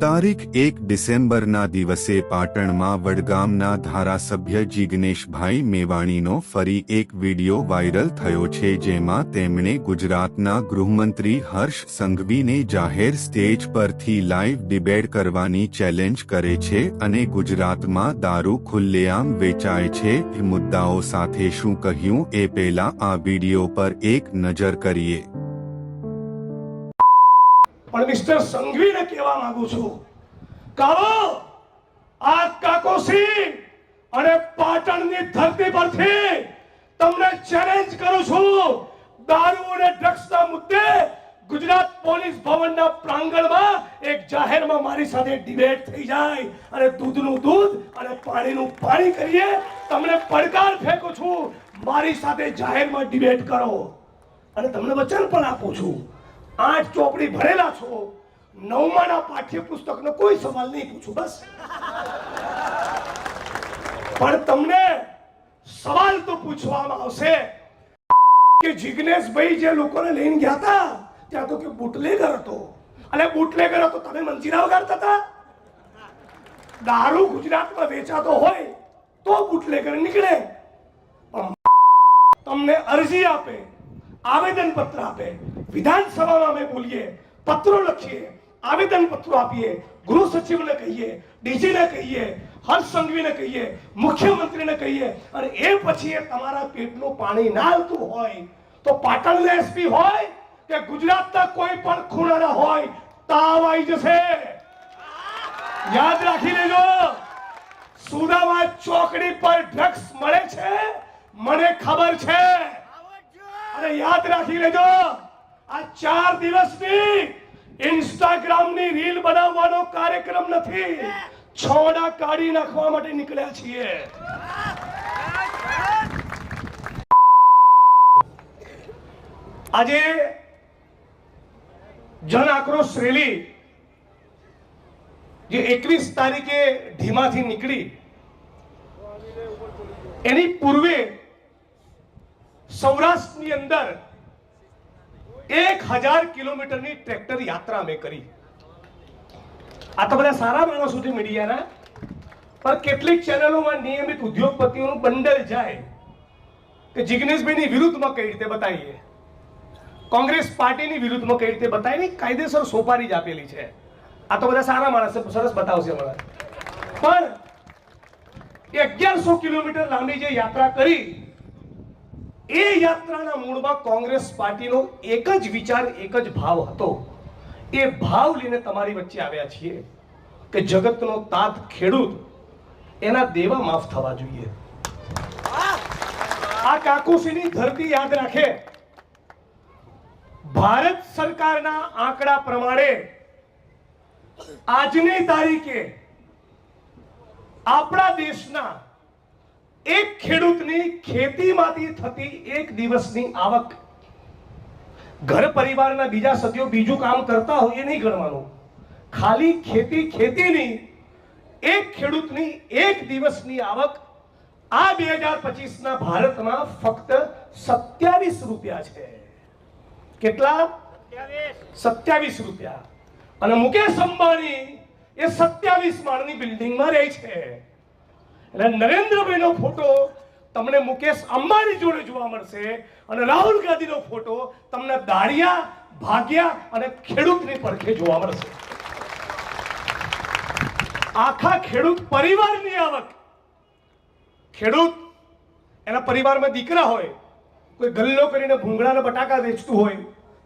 તારીખ એક ડિસેમ્બરના દિવસે પાટણમાં વડગામના ધારાસભ્ય જિગ્નેશભાઈ મેવાણીનો ફરી એક વિડિયો વાયરલ થયો છે જેમાં તેમણે ગુજરાતના ગૃહમંત્રી હર્ષ સંઘવીને જાહેર સ્ટેજ પરથી લાઈવ ડિબેટ કરવાની ચેલેન્જ કરે છે અને ગુજરાતમાં દારૂ ખુલ્લેઆમ વેચાય છે. મુદ્દાઓ સાથે શું કહ્યું એ પહેલા આ વિડિયો પર એક નજર કરીએ. પણ મિસ્ટર સંઘવીને કહેવા માંગુ છું. કાવો આ કાકોસી અને પાટણની ધરતી પરથી તમને ચેલેન્જ કરું છું. દારૂ અને ડ્રગ્સના મુદ્દે ગુજરાત પોલીસ ભવનના પ્રાંગણમાં એક જાહેરમાં મારી સાથે ડિબેટ થઈ જાય. અને દૂધનું દૂધ અને પાણીનું પાણી કરીએ. તમને પડકાર ફેંકું છું. મારી સાથે જાહેરમાં ડિબેટ કરો. અને તમને વચન પણ આપું છું. આઠ ચોપડી ભરેલા છો. નવમાના પાઠ્યપુસ્તકનો કોઈ સવાલ નહીં પૂછું, બસ. પણ તમને સવાલ તો પૂછવામાં આવશે. કે જિગ્નેશભાઈ જે લોકોને લઈને ગયા હતા, ત્યાં તો કે બુટલેગર હતો. અને બુટલેગર હતો, તમે મંજીરા વગાડતા હતા દારૂ ગુજરાતમાં વેચાતો હોય, તો બુટલેગર નીકળે. તમને અરજી આપે. આવેદન પત્ર આપે. વિધાનસભામાં અમે બોલીએ, પત્રો લખીએ આવેદન પત્રો આપીએ, ગૃહ સચિવને કહીએ, ડીજીને કહીએ હર્ષ સંઘવીને કહીએ, મુખ્યમંત્રીને કહીએ, અને એ પછી એ તમારા પેટનું પાણી ના આવતું હોય, તો પાટણના એસપી હોય કે ગુજરાતના કોઈ પણ ખૂણાના હોય, તાવ આવી જશે. યાદ રાખી લેજો. સુદામા ચોકડી પર ડ્રગ્સ મળે છે? મને ખબર છે. અને યાદ રાખી લેજો, આ ચાર દિવસની ઇન્સ્ટાગ્રામની રીલ બનાવવાનો કાર્યક્રમ નથી. છોડા કાઢી નાખવા માટે નીકળ્યા છીએ. આજે જન આક્રોશ રેલી જે એકવીસ તારીખે ઢીમાથી નીકળી, એની પૂર્વે સૌરાષ્ટ્રની અંદર એક હજાર કિલોમીટરની ટ્રેક્ટર યાત્રા અમે કરી. આ તો બધા સારા માણસો છે મીડિયાના. પણ કેટલીક ચેનલોમાં નિયમિત ઉદ્યોગપતિઓનું બંડલ જાય કે જિગ્નેશભાઈની વિરુદ્ધમાં કઈ રીતે બતાવીએ? કોંગ્રેસ પાર્ટીની વિરુદ્ધમાં કઈ રીતે બતાવીને કાયદેસર સોપારી જ આપેલી છે. આ તો બધા સારા માણસ સરસ બતાવશે મને પણ અગિયારસો કિલોમીટર લાંબી જે યાત્રા કરી એ યાત્રાના મૂળમાં કોંગ્રેસ પાર્ટીનો એક જ વિચાર, એક જ ભાવ હતો. એ ભાવ લઈને તમારી વચ્ચે આવ્યા છીએ કે જગતનો તાત ખેડૂત એના દેવા માફ થવા જોઈએ. આ કાકુસીની ધરતી યાદ રાખે. ભારત સરકારના આંકડા પ્રમાણે આજની તારીખે આપણા દેશના એક ખેડૂતની ખેતીમાંથી થતી એક દિવસની આવક. ઘર પરિવારના બીજા સભ્યો બીજું કામ કરતા હોય એ નહીં ગણવાનું. ખાલી ખેતી ખેતીની એક ખેડૂતની એક દિવસની આવક આ બે હજાર પચીસના ભારતમાં ફક્ત સત્યાવીસ રૂપિયા છે. કેટલા? સત્યાવીસ રૂપિયા. અને મુકેશ અંબાણી એ સત્યાવીસ માળની બિલ્ડિંગમાં રહે છે. એટલે નરેન્દ્રભાઈનો ફોટો તમને મુકેશ અંબાણી જોડે જોવા મળશે અને રાહુલ ગાંધીનો ફોટો તમને દાળિયા, ભાગ્યા અને ખેડૂતની પડખે જોવા મળશે. આખા ખેડૂત પરિવારની આવક. ખેડૂત એના પરિવારમાં દીકરા હોય, કોઈ ગલ્લો કરીને ભૂંગળાના બટાકા વેચતું હોય,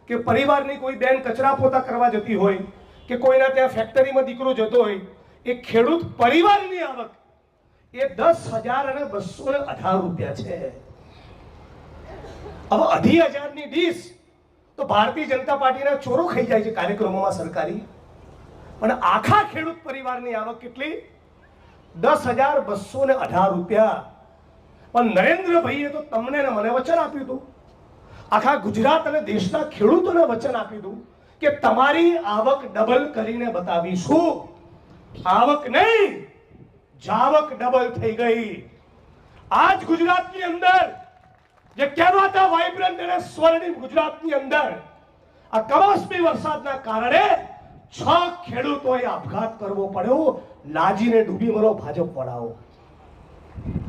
કે પરિવારની કોઈ બેન કચરા પોતા કરવા જતી હોય, કે કોઈના ત્યાં ફેક્ટરીમાં દીકરો જતો હોય, એ ખેડૂત પરિવારની આવક. એ દસ હજાર અને બસો અઢાર રૂપિયા છે. હવે અઢી હજારની ડીશ તો ભારતીય જનતા પાર્ટીના ચોરો ખાઈ જાય છે કાર્યક્રમોમાં સરકારી. પણ આખા ખેડૂત પરિવારની આવક કેટલી? દસ હજાર બસો ને અઢાર રૂપિયા. પણ નરેન્દ્રભાઈએ તો તમને ને મને વચન આપ્યું હતું. આખા ગુજરાત અને દેશના ખેડૂતોને વચન આપ્યું હતું કે તમારી આવક ડબલ કરીને બતાવીશું. આવક નહીં. જાવક ડબલ થઈ ગઈ. આજ ગુજરાતની અંદર જે કહેવાતા વાઇબ્રન્ટ અને સ્વર્ણિમ ગુજરાતની અંદર આ કમોસમી વરસાદના કારણે છ ખેડૂતોએ આપઘાત કરવો પડ્યો. લાજીને ડૂબી મરો ભાજપ વડાઓ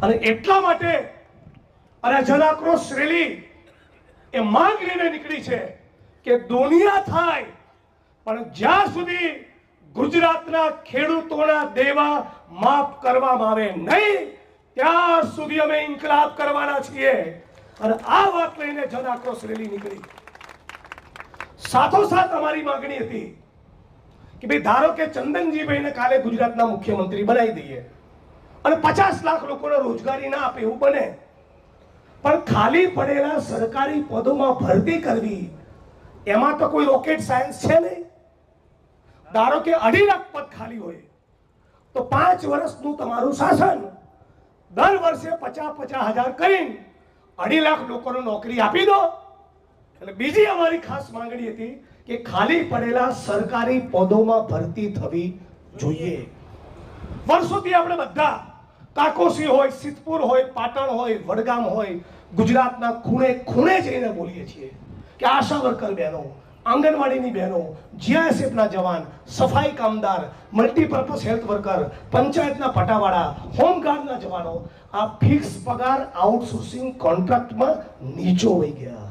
અને એટલા માટે અને જન આક્રોશ રેલી એ માંગ લઈને નીકળી છે કે દુનિયા થાય. પણ જ્યાં સુધી ગુજરાતના ખેડૂતોના દેવા માફ કરવામાં આવે નહીં, ત્યાં સુધી અમે ઇન્કલાબ કરવાના છીએ. અને આ વાત લઈને જન આક્રોશ રેલી નીકળી. સાથોસાથ અમારી માંગણી હતી કે ભાઈ, ધારો કે ચંદનજીભાઈને કાલે ગુજરાતના મુખ્યમંત્રી બનાવી દઈએ અને પચાસ લાખ લોકોને રોજગારી ના આપે એવું બને, પણ ખાલી પડેલા સરકારી પદોમાં ભરતી કરવી, એમાં તો કોઈ રોકેટ સાયન્સ છે નહીં. ધારો કે અઢી લાખ પદ ખાલી હોય, તો પાંચ વર્ષનું તમારું શાસન દર વર્ષે પચાસ પચાસ હજાર કરીને અઢી લાખ લોકોને નોકરી આપી દો. એટલે બીજી અમારી ખાસ માંગણી હતી કે ખાલી પડેલા સરકારી પદોમાં ભરતી થવી જોઈએ. વર્ષોથી આપણે બધા, કાકોસી હોય, સિદ્ધપુર હોય, પાટણ હોય, વડગામ હોય, ગુજરાતના ખૂણે ખૂણે જઈને બોલીએ છીએ કે આશા વર્કર બહેનો આંગણવાડીની બહેનો જીઆઈએસએફના જવાન, સફાઈ કામદાર મલ્ટીપર્પઝ હેલ્થ વર્કર પંચાયતના પટાવાળા હોમગાર્ડના જવાનો, આ ફિક્સ પગાર આઉટસોર્સિંગ કોન્ટ્રાક્ટમાં નીચો વહી ગયા.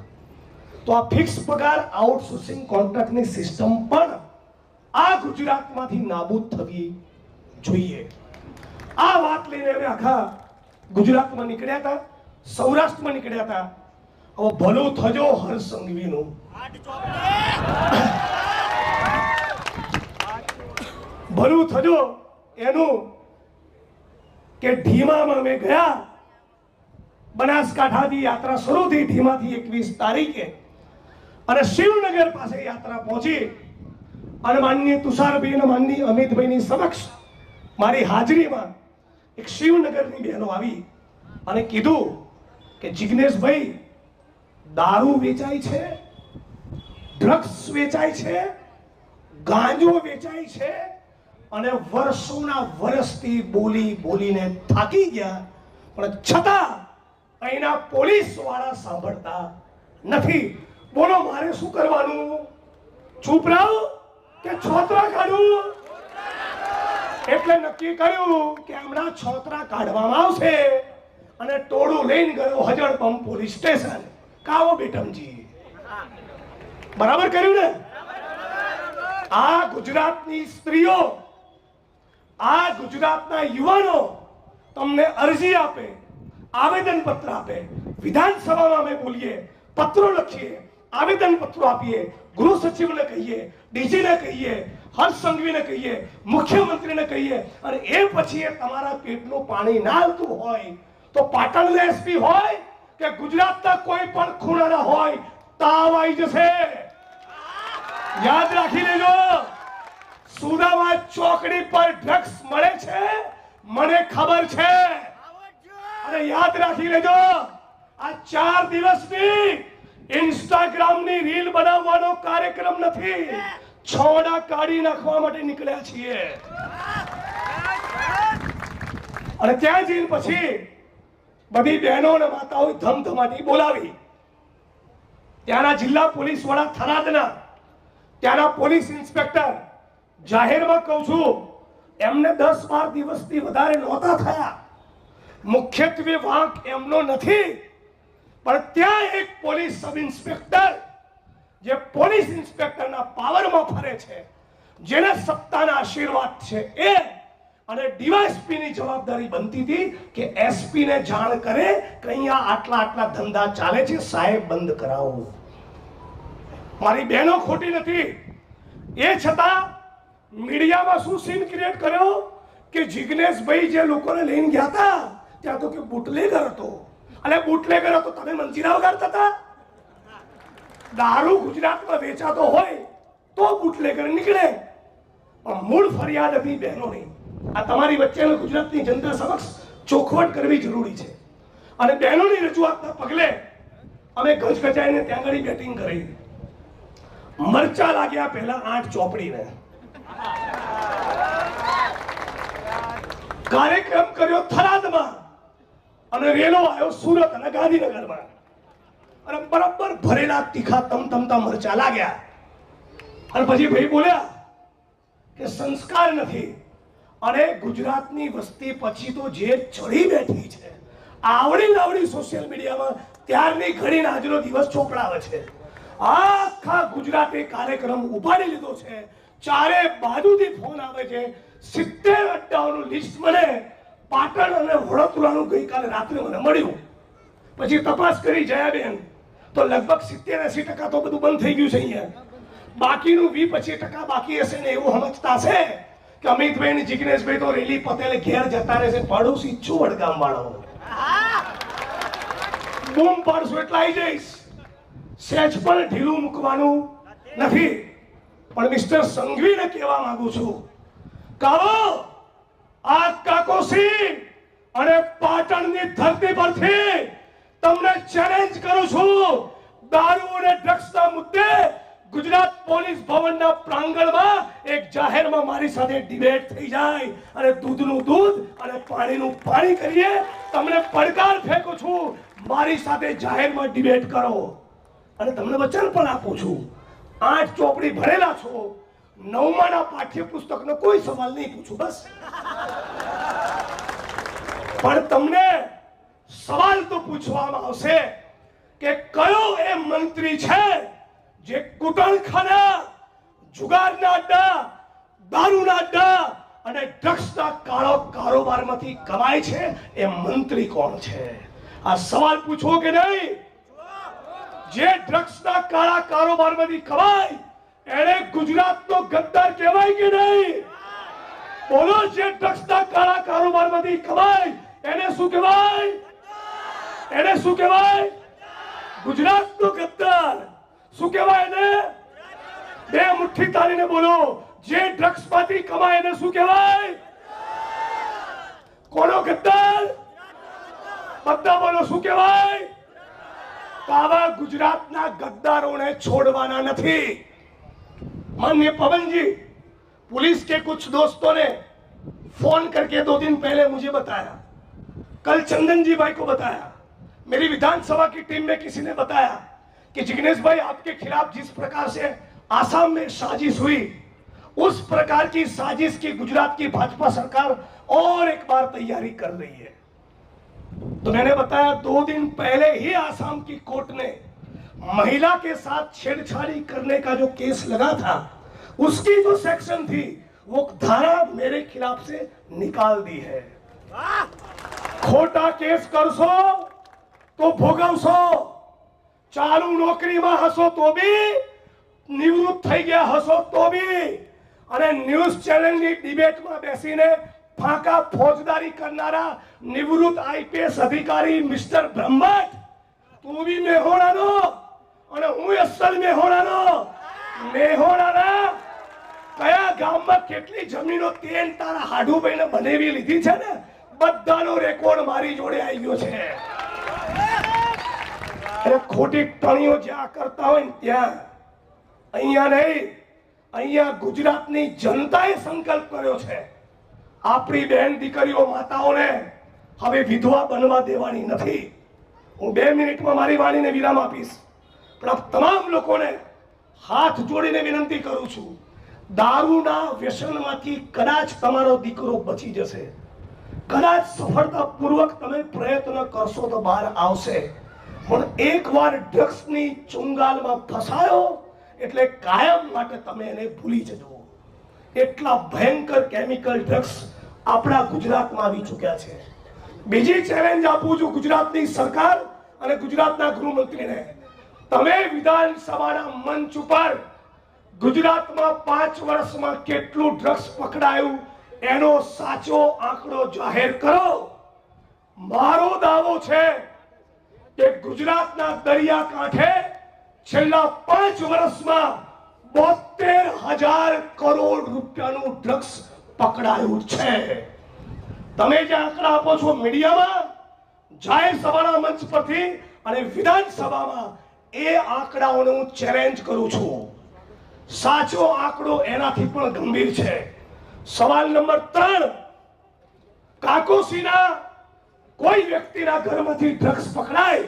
તો આ ફિક્સ પગાર આઉટસોર્સિંગ કોન્ટ્રાક્ટની સિસ્ટમ પણ આ ગુજરાતમાંથી નાબૂદ થવી જોઈએ. આ વાત લઈને અમે આખા ગુજરાતમાં નીકળ્યા હતા, સૌરાષ્ટ્રમાં નીકળ્યા હતા. હવે ભલું થજો હર સંઘવીનું. ભલું થજો. એનું કે ઢીમામાં અમે ગયા. બનાસકાંઠાથી યાત્રા શરૂ થઈ ઢીમાથી એકવીસ તારીખે. અને શિવનગર પાસે યાત્રા પહોંચી. અને માનની તુષારભાઈ અને માનની અમિતભાઈની સમક્ષ મારી હાજરીમાં એક શિવનગરની બહેનો આવી અને કીધું કે જિગ્નેશભાઈ, દારૂ વેચાય છે? ડ્રગ્સ વેચાય છે, ગાંજો વેચાય છે, અને વર્ષોના વર્ષથી બોલી બોલીને થાકી ગયા, પણ છતાં અહીંના પોલીસવાળા સાંભળતા નથી. બોલો, મારે શું કરવાનું? ચૂપ રહો કે છોતરા કાઢું? એટલે નક્કી કર્યું કે હમણાં છોતરા કાઢવામાં આવશે અને ટોળું લઈને ગયો હજળપંપ પોલીસ સ્ટેશન. કાવો બેટમજી. બરાબર કર્યું ને? આ ગુજરાતની સ્ત્રીઓ, આ ગુજરાતના યુવાનો તમને અરજી આપે આવેદન પત્ર આપે, વિધાનસભામાં અમે બોલીએ, પત્રો લખીએ આવેદન પત્રો આપીએ, ગૃહ સચિવને કહીએ, ડીજીને કહીએ, હર્ષ સંઘવીને કહીએ, મુખ્યમંત્રીને કહીએ, અને એ પછી એ તમારા પેટનું પાણી ના આવતું હોય, તો પાટણના એસપી હોય કે ગુજરાતના કોઈ પણ ખૂણાના હોય તાવ આવી જશે. યાદ રાખી લેજો. સુદામા ચોકડી પર ડ્રગ્સ મળે છે? મને ખબર છે. અને યાદ રાખી લેજો, આ ચાર દિવસની ઇન્સ્ટાગ્રામની રીલ બનાવવાનો કાર્યક્રમ નથી. છોડા કાઢી નાખવા માટે નીકળ્યા છીએ. અને ત્યાં જઈને પછી બધી બહેનો અને માતાઓ ધમધમાટી બોલાવી. ત્યાંના જિલ્લા પોલીસ વડા થરાદના, ત્યાંના પોલીસ ઇન્સ્પેક્ટર, જાહેરમાં કહું છું, એમને દસ બાર દિવસથી વધારે નહોતા થયા. મુખ્યત્વે વાંક એમનો નથી, પણ ત્યાં એક પોલીસ સબ ઇન્સ્પેક્ટર, જે પોલીસ ઇન્સ્પેક્ટરના પાવરમાં ફરે છે, જેને સત્તાના આશીર્વાદ છે. એ અને ડીવાયસપી ની જવાબદારી બનતી હતી કે એસપી ને જાણ કરે કે અહીંયા આટલા આટલા ધંધા ચાલે છે, સાહેબ બંધ કરાવો. મારી બહેનો ખોટી નથી. એ છતાં મીડિયામાં શું સીન ક્રિએટ કર્યો? કે જિગ્નેશભાઈ જે લોકોને લઈને ગયા હતા, ત્યાં તો કે બુટલેગર હતો. અને બુટલેગર હતો, તમે મંજીરા વગાડતા હતા? દારૂ ગુજરાતમાં વેચાતો હોય તો બુટલેગર નીકળે. પણ મૂળ ફરિયાદ હતી બહેનોની. આ તમારી વચ્ચે ગુજરાતની જનતા સમક્ષ ચોખવટ કરવી જરૂરી છે. અને બહેનોની રજૂઆતના પગલે અમે ગજગજાઈને ત્યાં આગળ બેટિંગ કરી. મરચા લાગ્યા પહેલા આઠ ચોપડીને. કાર્યક્રમ કર્યો થરાદમાં અને રેલો આવ્યો સુરત અને ગાંધીનગરમાં. અને બરાબર ભરેલા તીખા તમતમતા મરચા લાગ્યા. અને પછી ભાઈ બોલ્યા કે સંસ્કાર નથી. અને ગુજરાતની વસ્તી પછી તો જે ચડી બેઠી છે આવડી આવડી સોશિયલ મીડિયામાં ત્યારની ઘણી આજનો દિવસ ચોપડાવે છે. આખા ગુજરાતે કાર્યક્રમ ઉપાડી લીધો છે. ચારે બાજુથી ફોન આવે છે. સિત્તેર અડ્ડાઓનું લિસ્ટ મને પાટણ અને વડોદરાનું ગઈકાલે રાત્રે મને મળ્યું. પછી તપાસ કરી જયાબેન, તો લગભગ સિત્તેર એસી ટકા તો બધું બંધ થઈ ગયું છે અહીંયા. બાકીનું વી પચીસ ટકા બાકી હશે ને એવું સમજતા છે કે અમિતભાઈ ને જિગ્નેશભાઈ તો રેલી પટેલ ઘેર જતા રહેશે પડોશી છું વડગામ વાળો બૂમ પાડશું, એટલે આવી જઈશ. સેજ પણ ઢીલું મૂકવાનું નથી. પણ મિસ્ટર સંઘવીને કહેવા માંગુ છું, કાવો આ કાકોસી અને પાટણની ધરતી પરથી તમને ચેલેન્જ કરું છું. દારૂ અને ડ્રગ્સના મુદ્દે ગુજરાત પોલીસ ભવનના પ્રાંગણમાં એક જાહેરમાં મારી સાથે ડિબેટ થઈ જાય. અને દૂધનું દૂધ અને પાણીનું પાણી કરીએ. તમને પડકાર ફેંકું છું. મારી સાથે જાહેરમાં ડિબેટ કરો. અને તમને વચન પણ આપું છું. આઠ ચોપડી ભરેલા છો. નવમાના પાઠ્યપુસ્તકનો કોઈ સવાલ નહીં પૂછું, બસ. પણ તમને સવાલ તો પૂછવામાં આવશે કે કયો એ મંત્રી છે જે કુટણખાના જુગારના અડ્ડા, દારૂના અડ્ડા અને ડ્રગ્સના કાળો કારોબારમાંથી કમાય છે, એ મંત્રી કોણ છે? આ સવાલ પૂછો કે નહીં? જે ડ્રગ્સના કાળા કારોબારમાંથી કમાય એને ગુજરાતનો ગદ્દાર કહેવાય કે નહીં? બોલો, જે ડ્રગ્સના કાળા કારોબારમાંથી કમાય, એને શું કહેવાય? એને શું કહેવાય? ગુજરાતનો ગદ્દાર. શું કહેવાય એને બે મુઠ્ઠી તાલીને બોલો જે ડ્રગ્સમાંથી કમાય એને શું કહેવાય કોનો ગદ્દાર બધા બોલો શું કહેવાય તો આવા ગુજરાતના ગદ્દારોને છોડવાના નથી माननीय पवन जी पुलिस के कुछ दोस्तों ने फोन करके दो दिन पहले मुझे बताया कल चंदन जी भाई को बताया मेरी विधानसभा की टीम में किसी ने बताया कि जिग्नेश भाई आपके खिलाफ जिस प्रकार से आसाम में साजिश हुई उस प्रकार की साजिश की गुजरात की भाजपा सरकार और एक बार तैयारी कर रही है। तो मैंने बताया दो दिन पहले ही आसाम की कोर्ट ने महिला के साथ छेड़छाड़ी करने का जो केस लगा था उसकी जो सेक्शन थी वो धारा मेरे खिलाफ से निकाल दी है। खोटा केस कर सो तो भोगव सो। ચાલુ નોકરીમાં હશો તો બી નિવૃત્ત થઈ ગયા હશો તો બી. અને ન્યૂઝ ચેનલની ડિબેટમાં બેસીને ફાંકા ફોજદારી કરનારા નિવૃત્ત આઈપીએસ અધિકારી મિસ્ટર બ્રહ્મટ તું બી મેહોણાનો અને હું અસલ મેહોણાનો. મેહોણાના કયા ગામમાં કેટલી જમીનો તેલ તારા હાડુભાઈને બનાવી લીધી છે ને? બધાનો રેકોર્ડ મારી જોડે આવી ગયો છે. અરે ખોટી ટણીઓ જ્યાં કરતા હોય ને ત્યાં, અહીંયા નહીં, અહીંયા ગુજરાતની જનતાએ સંકલ્પ કર્યો છે. આપણી બહેન દીકરીઓ માતાઓને હવે વિધવા બનવા દેવાની નથી. હું બે મિનિટમાં મારી વાણીને વિરામ આપીશ. પણ આપ તમામ લોકોને હાથ જોડીને વિનંતી કરું છું, દારૂના વ્યસનમાંથી કદાચ તમારો દીકરો બચી જશે. કદાચ સફળતાપૂર્વક તમે પ્રયત્ન કરશો તો બહાર આવશે. પણ એકવાર ડ્રગ્સની ચુંગાલમાં ફસાયો, એટલે કાયમ માટે તમે એને ભૂલી જજો. એટલા ભયંકર કેમિકલ ડ્રગ્સ આપણા ગુજરાતમાં આવી ચૂક્યા છે. બીજી ચેલેન્જ આપું છું ગુજરાતની સરકાર અને ગુજરાતના ગૃહમંત્રીને. તમે વિધાનસભાના મંચ ઉપર ગુજરાતમાં પાંચ વર્ષમાં કેટલું ડ્રગ્સ પકડાયું એનો સાચો આંકડો જાહેર કરો. મારો દાવો છે કે ગુજરાતના દરિયાકાંઠે છેલ્લા પાંચ વર્ષમાં બોતેર હજાર કરોડ રૂપિયાનું ડ્રગ્સ પકડાયું છે. તમે જે આંકડા આપો છો મીડિયામાં, જાહેર સભાના મંચ પરથી અને વિધાનસભામાં એ આંકડાઓને હું ચેલેન્જ કરું છું. સાચો આંકડો એનાથી પણ ગંભીર છે. સવાલ નંબર ત્રણ, કાકોસીના કોઈ વ્યક્તિના ઘરમાંથી ડ્રગ્સ પકડાય,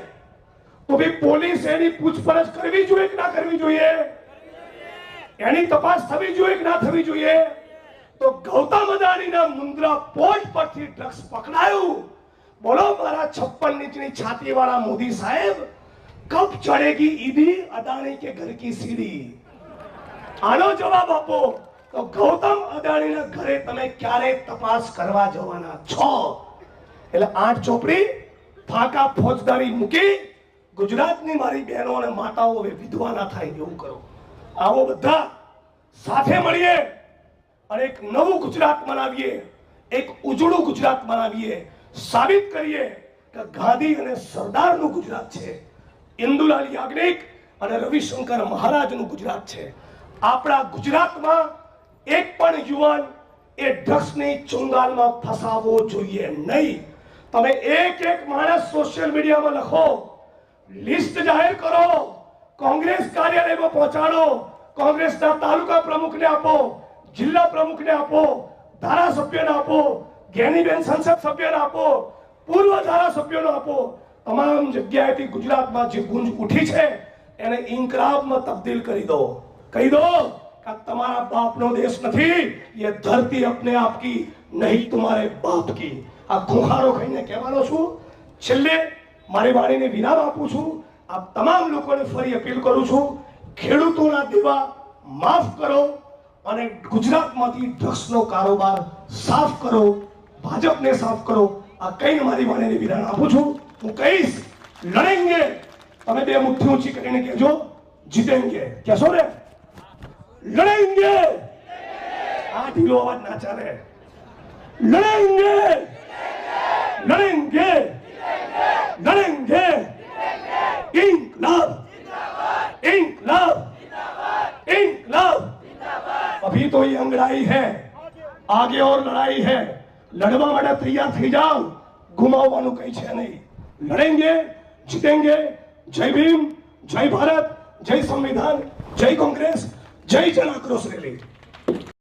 તો ભી પોલીસ એની પૂછપરછ કરવી જોઈએ કે ના કરવી જોઈએ? એની તપાસ થવી જોઈએ કે ના થવી જોઈએ? તો ગૌતમ અદાણીના મુન્દ્રા પોર્ટ પરથી ડ્રગ્સ પકડાયું. બોલો મારા છપ્પન ઇંચની છાતી વાળા મોદી સાહેબ કબ ચડેગી ઈડી, અદાણી કે ઘર કી સીડી? આનો જવાબ આપો. તો ગૌતમ અદાણીના ઘરે તમે ક્યારે તપાસ કરવા જવાના છો? એટલે આઠ ચોપડી, ફાકા ફોજદારી મૂકી ગુજરાતની મારી બહેનો અને માતાઓ હવે વિધવા ના થાય એવું કરો. આવો બધા સાથે મળીએ અને એક નવું ગુજરાત બનાવીએ એક ઉજળું ગુજરાત બનાવીએ સાબિત કરીએ કે ગાંધી અને સરદારનું ગુજરાત છે. ઇન્દુલાલ યાજ્ઞિક અને રવિશંકર મહારાજનું ગુજરાત છે. આપણા ગુજરાતમાં એક પણ યુવાન એ ડ્રગ્સની ચુંગાલમાં ફસાવવો જોઈએ નહીં. તમે એક એક માણસ સોશિયલ મીડિયામાં લખો લિસ્ટ જાહેર કરો, કોંગ્રેસ કાર્યાલયમાં પહોંચાડો, કોંગ્રેસના તાલુકા પ્રમુખને આપો, જિલ્લા પ્રમુખને આપો, ધારાસભ્યને આપો જ્ઞાનીબેન સંસદ સભ્યને આપો, પૂર્વ ધારાસભ્યોને આપો. તમામ જગ્યાએથી ગુજરાતમાં જે ગુંજ ઉઠી છે, એને ઇન્કલાબમાં તબદીલ કરી દો. કહી દો કે તમારા બાપનો દેશ નથી, એ ધરતી અપને આપકી, નહીં, તમારે બાપ આ ખોખારો ખાઈને કહેવાનો છું. છેલ્લે મારી વાણીને વિરામ આપું છું. આ તમામ લોકોને ફરી અપીલ કરું છું, ખેડૂતોના દીવા માફ કરો અને ગુજરાતમાંથી ડ્રગ્સનો કારોબાર સાફ કરો, ભાજપને સાફ કરો. આ કહીને મારી વાણીને વિરામ આપું છું. હું કહીશ, લડેંગે. તમે બે મુઠ્ઠી ઊંચી કરીને કહેજો, જીતેંગે. કહેશો ને? લડેંગે. આ ઢીલો અવાજ ના ચાલે. લડેંગે. लड़ेंगे लड़ेंगे इंकलाब इंकलाब इंकलाब अभी तो ये अंगड़ाई है। આગે ઓર લડાઈ હે લડવા માટે તૈયાર થઈ જાઓ ગુમાવવાનું કઈ છે નહીં લડેંગે જીતેંગે જય ભીમ જય ભારત જય સંવિધાન જય કોંગ્રેસ જય જન આક્રોશ રેલી